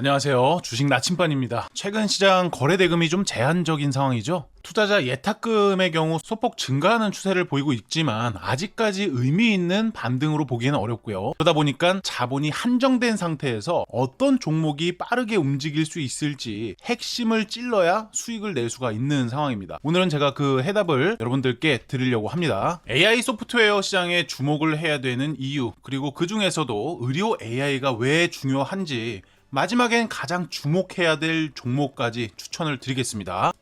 안녕하세요. 주식 나침반입니다. 최근 시장 거래 대금이 좀 제한적인 상황이죠. 투자자 예탁금의 경우 소폭 증가하는 추세를 보이고 있지만 아직까지 의미 있는 반등으로 보기에는 어렵고요. 그러다 보니까 자본이 한정된 상태에서 어떤 종목이 빠르게 움직일 수 있을지 핵심을 찔러야 수익을 낼 수가 있는 상황입니다. 오늘은 제가 그 해답을 여러분들께 드리려고 합니다. AI 소프트웨어 시장에 주목을 해야 되는 이유, 그리고 그 중에서도 의료 AI가 왜 중요한지 마지막엔 가장 주목해야 될 종목까지 추천을 드리겠습니다.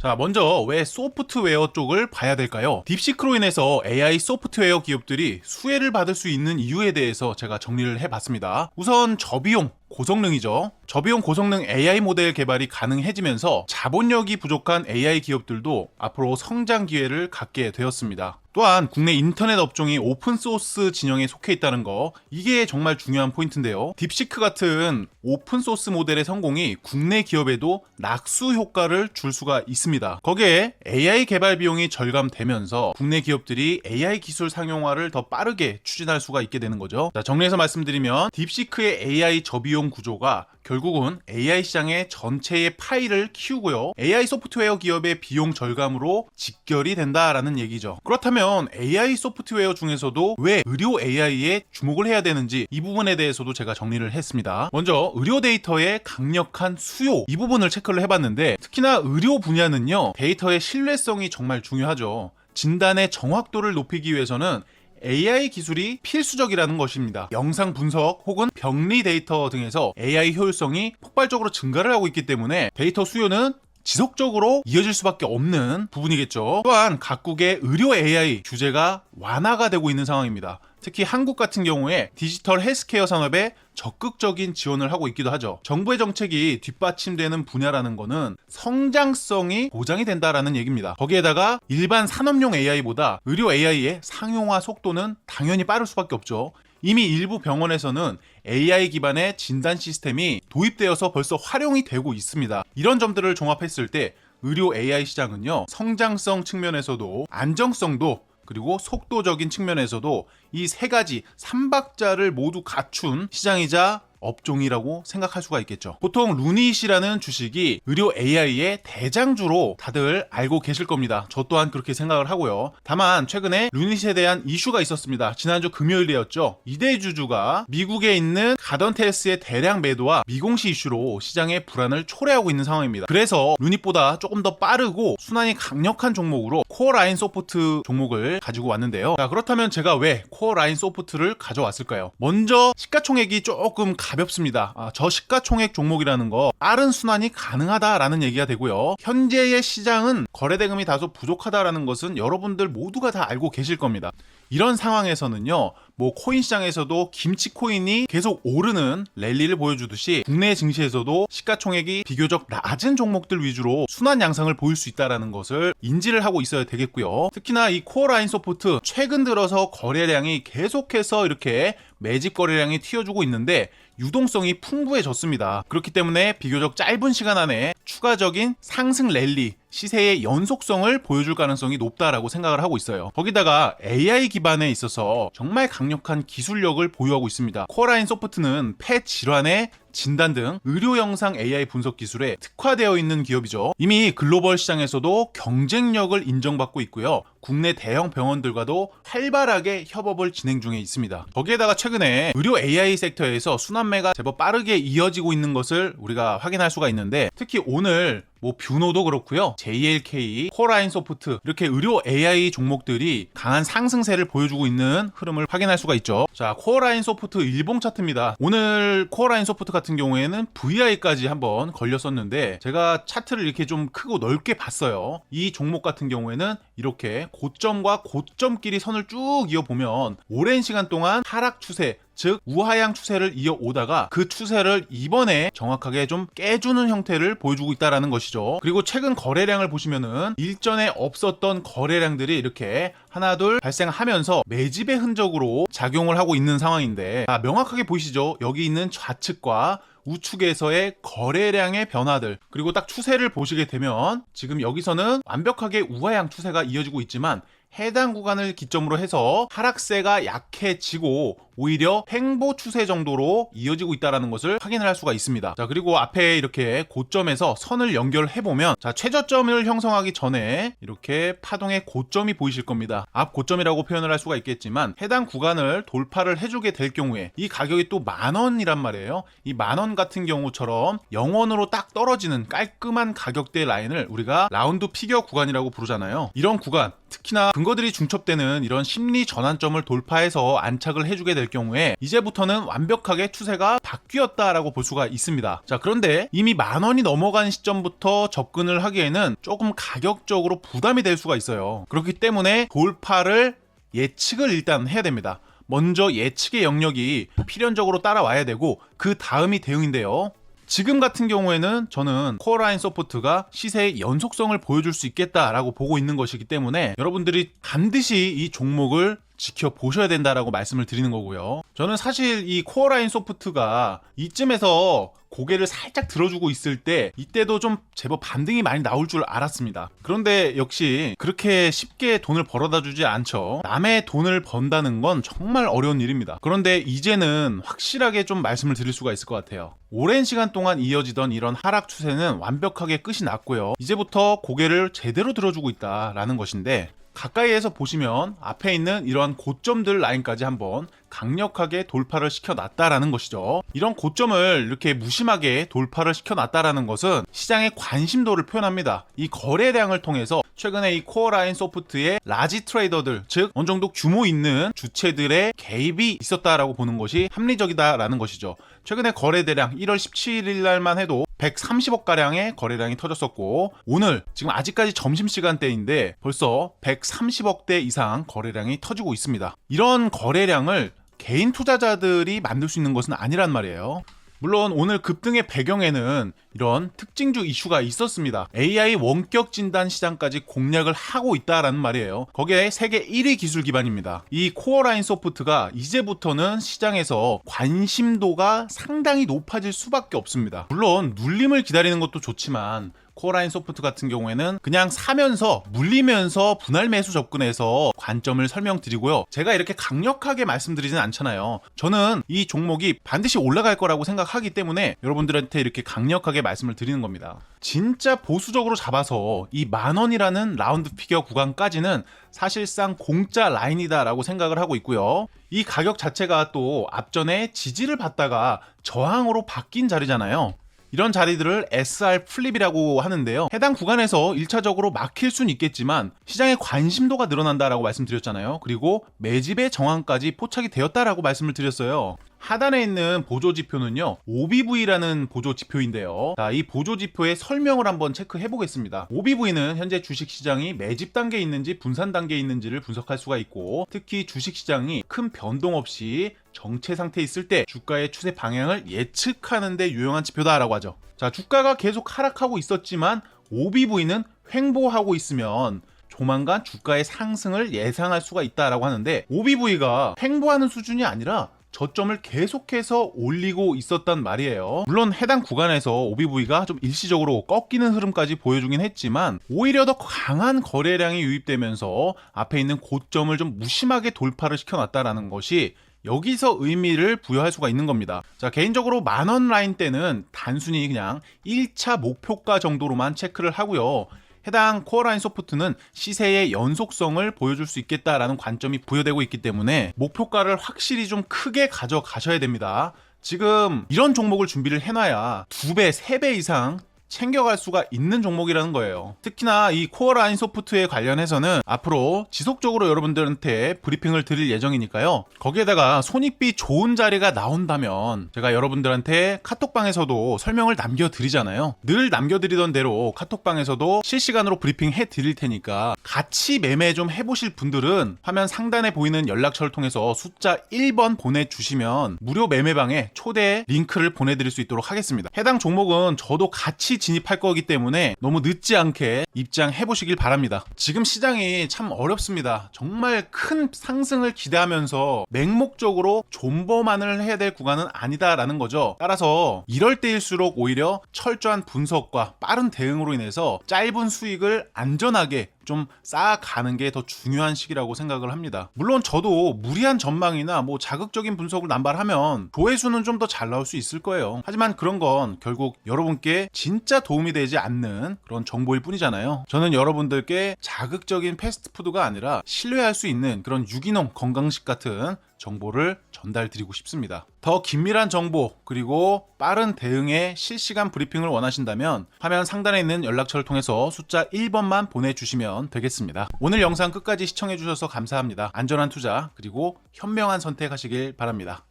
자, 먼저 왜 소프트웨어 쪽을 봐야 될까요? 딥시크로 인해서 AI 소프트웨어 기업들이 수혜를 받을 수 있는 이유에 대해서 제가 정리를 해봤습니다. 우선 저비용, 고성능이죠. 저비용 고성능 AI 모델 개발이 가능해지면서 자본력이 부족한 AI 기업들도 앞으로 성장 기회를 갖게 되었습니다. 또한 국내 인터넷 업종이 오픈소스 진영에 속해 있다는 거 이게 정말 중요한 포인트인데요. 딥시크 같은 오픈소스 모델의 성공이 국내 기업에도 낙수 효과를 줄 수가 있습니다. 거기에 AI 개발 비용이 절감되면서 국내 기업들이 AI 기술 상용화를 더 빠르게 추진할 수가 있게 되는 거죠. 자, 정리해서 말씀드리면 딥시크의 AI 저비용 구조가 결국은 AI 시장의 전체의 파일을 키우고요. AI 소프트웨어 기업의 비용 절감으로 직결이 된다라는 얘기죠. 그렇다면 AI 소프트웨어 중에서도 왜 의료 AI에 주목을 해야 되는지 이 부분에 대해서도 제가 정리를 했습니다. 먼저 의료 데이터의 강력한 수요 이 부분을 체크를 해봤는데 특히나 의료 분야는요 데이터의 신뢰성이 정말 중요하죠. 진단의 정확도를 높이기 위해서는 AI 기술이 필수적이라는 것입니다. 영상 분석 혹은 병리 데이터 등에서 AI 효율성이 폭발적으로 증가를 하고 있기 때문에 데이터 수요는 지속적으로 이어질 수밖에 없는 부분이겠죠. 또한 각국의 의료 AI 규제가 완화가 되고 있는 상황입니다. 특히 한국 같은 경우에 디지털 헬스케어 산업에 적극적인 지원을 하고 있기도 하죠. 정부의 정책이 뒷받침되는 분야라는 거는 성장성이 보장이 된다라는 얘기입니다. 거기에다가 일반 산업용 AI보다 의료 AI의 상용화 속도는 당연히 빠를 수밖에 없죠. 이미 일부 병원에서는 AI 기반의 진단 시스템이 도입되어서 벌써 활용이 되고 있습니다. 이런 점들을 종합했을 때 의료 AI 시장은요, 성장성 측면에서도 안정성도 그리고 속도적인 측면에서도 이 세 가지 삼박자를 모두 갖춘 시장이자 업종이라고 생각할 수가 있겠죠. 보통 루닛이라는 주식이 의료 AI의 대장주로 다들 알고 계실 겁니다. 저 또한 그렇게 생각을 하고요. 다만 최근에 루닛에 대한 이슈가 있었습니다. 지난주 금요일이었죠. 이대 주주가 미국에 있는 가던텔스의 대량 매도와 미공시 이슈로 시장의 불안을 초래하고 있는 상황입니다. 그래서 루닛보다 조금 더 빠르고 순환이 강력한 종목으로 코어라인 소프트 종목을 가지고 왔는데요. 자, 그렇다면 제가 왜 코어라인 소프트를 가져왔을까요? 먼저 시가총액이 조금 가 볍습니다. 아, 저 시가총액 종목이라는 거 빠른 순환이 가능하다라는 얘기가 되고요. 현재의 시장은 거래대금이 다소 부족하다라는 것은 여러분들 모두가 다 알고 계실 겁니다. 이런 상황에서는요, 뭐 코인 시장에서도 김치 코인이 계속 오르는 랠리를 보여주듯이 국내 증시에서도 시가총액이 비교적 낮은 종목들 위주로 순환 양상을 보일 수 있다라는 것을 인지를 하고 있어야 되겠고요. 특히나 이 코어 라인 소프트 최근 들어서 거래량이 계속해서 이렇게 매집 거래량이 튀어주고 있는데 유동성이 풍부해졌습니다. 그렇기 때문에 비교적 짧은 시간 안에 추가적인 상승 랠리 시세의 연속성을 보여줄 가능성이 높다라고 생각을 하고 있어요. 거기다가 AI 기반에 있어서 정말 강력한 기술력을 보유하고 있습니다. 코어라인 소프트는 폐 질환의 진단 등 의료 영상 AI 분석 기술에 특화되어 있는 기업이죠. 이미 글로벌 시장에서도 경쟁력을 인정받고 있고요. 국내 대형 병원들과도 활발하게 협업을 진행 중에 있습니다. 거기에다가 최근에 의료 AI 섹터에서 순환매가 제법 빠르게 이어지고 있는 것을 우리가 확인할 수가 있는데 특히 오늘 뭐 뷰노도 그렇고요. JLK, 코라인 소프트 이렇게 의료 AI 종목들이 강한 상승세를 보여주고 있는 흐름을 확인할 수가 있죠. 자, 코어라인 소프트 일봉 차트입니다. 오늘 코어라인 소프트 같은 경우에는 VI까지 한번 걸렸었는데 제가 차트를 이렇게 좀 크고 넓게 봤어요. 이 종목 같은 경우에는 이렇게 고점과 고점끼리 선을 쭉 이어 보면 오랜 시간 동안 하락 추세 즉 우하향 추세를 이어오다가 그 추세를 이번에 정확하게 좀 깨주는 형태를 보여주고 있다라는 것이죠. 그리고 최근 거래량을 보시면은 일전에 없었던 거래량들이 이렇게 하나 둘 발생하면서 매집의 흔적으로 작용을 하고 있는 상황인데 아, 명확하게 보이시죠? 여기 있는 좌측과 우측에서의 거래량의 변화들 그리고 딱 추세를 보시게 되면 지금 여기서는 완벽하게 우하향 추세가 이어지고 있지만 해당 구간을 기점으로 해서 하락세가 약해지고 오히려 횡보 추세 정도로 이어지고 있다는 것을 확인을 할 수가 있습니다. 자, 그리고 앞에 이렇게 고점에서 선을 연결해 보면 자, 최저점을 형성하기 전에 이렇게 파동의 고점이 보이실 겁니다. 앞 고점이라고 표현을 할 수가 있겠지만 해당 구간을 돌파를 해주게 될 경우에 이 가격이 또 만 원이란 말이에요. 이 만원 같은 경우처럼 0원으로 딱 떨어지는 깔끔한 가격대 라인을 우리가 라운드 피겨 구간이라고 부르잖아요. 이런 구간 특히나 근거들이 중첩되는 이런 심리 전환점을 돌파해서 안착을 해주게 될 경우에 이제부터는 완벽하게 추세가 바뀌었다라고 볼 수가 있습니다. 자 그런데 이미 만 원이 넘어간 시점부터 접근을 하기에는 조금 가격적으로 부담이 될 수가 있어요. 그렇기 때문에 돌파를 예측을 일단 해야 됩니다. 먼저 예측의 영역이 필연적으로 따라와야 되고 그 다음이 대응인데요. 지금 같은 경우에는 저는 코어라인 소프트가 시세의 연속성을 보여줄 수 있겠다라고 보고 있는 것이기 때문에 여러분들이 반드시 이 종목을 지켜보셔야 된다라고 말씀을 드리는 거고요. 저는 사실 이 코어라인 소프트가 이쯤에서 고개를 살짝 들어주고 있을 때 이때도 좀 제법 반등이 많이 나올 줄 알았습니다. 그런데 역시 그렇게 쉽게 돈을 벌어다 주지 않죠. 남의 돈을 번다는 건 정말 어려운 일입니다. 그런데 이제는 확실하게 좀 말씀을 드릴 수가 있을 것 같아요. 오랜 시간 동안 이어지던 이런 하락 추세는 완벽하게 끝이 났고요. 이제부터 고개를 제대로 들어주고 있다라는 것인데 가까이에서 보시면 앞에 있는 이러한 고점들 라인까지 한번 강력하게 돌파를 시켜놨다라는 것이죠. 이런 고점을 이렇게 무심하게 돌파를 시켜놨다라는 것은 시장의 관심도를 표현합니다. 이 거래량을 통해서 최근에 이 코어 라인 소프트의 라지 트레이더들, 즉 어느 정도 규모 있는 주체들의 개입이 있었다라고 보는 것이 합리적이다라는 것이죠. 최근에 거래 대량 1월 17일 날만 해도 130억 가량의 거래량이 터졌었고 오늘 지금 아직까지 점심 시간대인데 벌써 130억대 이상 거래량이 터지고 있습니다. 이런 거래량을 개인 투자자들이 만들 수 있는 것은 아니란 말이에요. 물론 오늘 급등의 배경에는 이런 특징주 이슈가 있었습니다. AI 원격 진단 시장까지 공략을 하고 있다라는 말이에요. 거기에 세계 1위 기술 기반입니다. 이 코어라인 소프트가 이제부터는 시장에서 관심도가 상당히 높아질 수밖에 없습니다. 물론 눌림을 기다리는 것도 좋지만 코어라인 소프트 같은 경우에는 그냥 사면서 물리면서 분할 매수 접근해서 관점을 설명드리고요. 제가 이렇게 강력하게 말씀드리진 않잖아요. 저는 이 종목이 반드시 올라갈 거라고 생각하기 때문에 여러분들한테 이렇게 강력하게 말씀을 드리는 겁니다. 진짜 보수적으로 잡아서 이 만 원이라는 라운드 피겨 구간까지는 사실상 공짜 라인이다라고 생각을 하고 있고요. 이 가격 자체가 또 앞전에 지지를 받다가 저항으로 바뀐 자리잖아요. 이런 자리들을 SR 플립이라고 하는데요. 해당 구간에서 1차적으로 막힐 수는 있겠지만 시장의 관심도가 늘어난다라고 말씀드렸잖아요. 그리고 매집의 정황까지 포착이 되었다라고 말씀을 드렸어요. 하단에 있는 보조 지표는요, OBV라는 보조 지표인데요. 자, 이 보조 지표의 설명을 한번 체크해 보겠습니다. OBV는 현재 주식 시장이 매집 단계에 있는지 분산 단계에 있는지를 분석할 수가 있고, 특히 주식 시장이 큰 변동 없이 정체 상태에 있을 때 주가의 추세 방향을 예측하는 데 유용한 지표다라고 하죠. 자, 주가가 계속 하락하고 있었지만 OBV는 횡보하고 있으면 조만간 주가의 상승을 예상할 수가 있다라고 하는데 OBV가 횡보하는 수준이 아니라 저점을 계속해서 올리고 있었단 말이에요. 물론 해당 구간에서 OBV가 좀 일시적으로 꺾이는 흐름까지 보여주긴 했지만 오히려 더 강한 거래량이 유입되면서 앞에 있는 고점을 좀 무심하게 돌파를 시켜놨다라는 것이 여기서 의미를 부여할 수가 있는 겁니다. 자, 개인적으로 만원 라인 때는 단순히 그냥 1차 목표가 정도로만 체크를 하고요. 해당 코어라인 소프트는 시세의 연속성을 보여줄 수 있겠다라는 관점이 부여되고 있기 때문에 목표가를 확실히 좀 크게 가져가셔야 됩니다. 지금 이런 종목을 준비를 해놔야 두 배, 세 배 이상 챙겨갈 수가 있는 종목이라는 거예요. 특히나 이 코어 라인 소프트에 관련해서는 앞으로 지속적으로 여러분들한테 브리핑을 드릴 예정이니까요. 거기에다가 손익비 좋은 자리가 나온다면 제가 여러분들한테 카톡방에서도 설명을 남겨드리잖아요. 늘 남겨드리던 대로 카톡방에서도 실시간으로 브리핑 해드릴 테니까 같이 매매 좀 해보실 분들은 화면 상단에 보이는 연락처를 통해서 숫자 1번 보내주시면 무료 매매방에 초대 링크를 보내드릴 수 있도록 하겠습니다. 해당 종목은 저도 같이 진입할 거기 때문에 너무 늦지 않게 입장해 보시길 바랍니다. 지금 시장이 참 어렵습니다. 정말 큰 상승을 기대하면서 맹목적으로 존버만을 해야 될 구간은 아니다라는 거죠. 따라서 이럴 때일수록 오히려 철저한 분석과 빠른 대응으로 인해서 짧은 수익을 안전하게 좀 쌓아가는 게 더 중요한 시기라고 생각을 합니다. 물론 저도 무리한 전망이나 뭐 자극적인 분석을 남발하면 조회수는 좀 더 잘 나올 수 있을 거예요. 하지만 그런 건 결국 여러분께 진짜 도움이 되지 않는 그런 정보일 뿐이잖아요. 저는 여러분들께 자극적인 패스트푸드가 아니라 신뢰할 수 있는 그런 유기농 건강식 같은 정보를 전달드리고 싶습니다. 더 긴밀한 정보 그리고 빠른 대응의 실시간 브리핑을 원하신다면 화면 상단에 있는 연락처를 통해서 숫자 1번만 보내주시면 되겠습니다. 오늘 영상 끝까지 시청해주셔서 감사합니다. 안전한 투자 그리고 현명한 선택하시길 바랍니다.